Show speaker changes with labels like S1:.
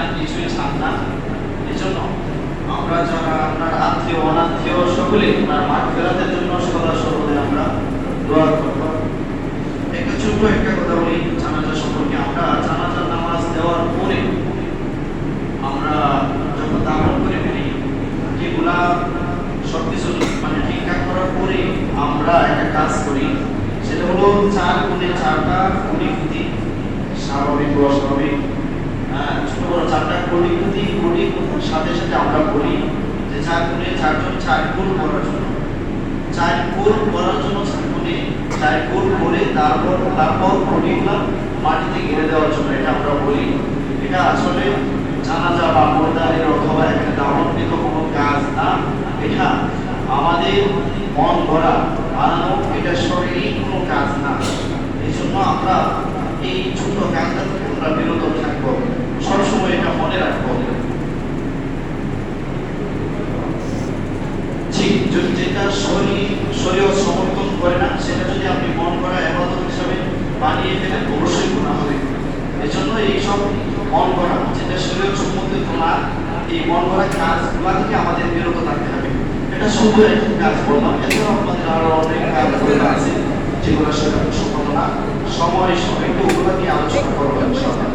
S1: আর কিছুই চান না। এজন্য আমরা যারা আপনার আত্মীয়, অনাত্মীয় সকলে আপনার মাঠ ফেরাতের জন্য সদা সর্বদাই আমরা দোয়া করব। একটা ছোট্ট একটা কথা বলি জানাজা সম্পর্কে। আমরা জানাজার নামাজ দেওয়ার পরে আমরা যখন দাফন করে ফেলি যেগুলা সব মানে ঠিকঠাক করার পরে আমরা একটা কাজ করি, সেটা হলো চার গুণে চারটা কুড়ি স্বাভাবিক অস্বাভাবিক। ছোট খুঁতি কোণি সাথে সাথে আমরা বলি যে চার চারজন চার কোণ করার জন্য। চার কোণ করার জন্য চার চার কোণ করে তারপর তারপর কোণিগুলো মাটিতে ঘিরে দেওয়ার জন্য এটা আমরা বলি। এটা আসলে জানাজা বা মোরদারের অথবা এখানে দামনকৃত কোনো কাজ না। এটা আমাদের মন ভরা বানানো এটা শরীরই কোনো কাজ না। এই জন্য আমরা এই ছোট কাজটা থেকে আমরা বিরত থাকব সবসময় এটা মনে রাখব ঠিক যদি যেটা শরীর সমর্থন করে না, সেটা যদি আপনি মন করা এবাদত হিসাবে বানিয়ে ফেলেন, অবশ্যই গুণা হবে। এই জন্য এইসব মন করা, যেটা শরীর সম্মতিত না এই মন করা কাজগুলা থেকে আমাদের বিরত থাকতে হবে। এটা একটি কাজ বললাম। এছাড়াও আমাদের আরও অনেক কাজগুলো আছে, যেগুলো শরীর সম্মত না, সময় সময়, একটু ওগুলো নিয়ে আলোচনা করব ইনশাআল্লাহ।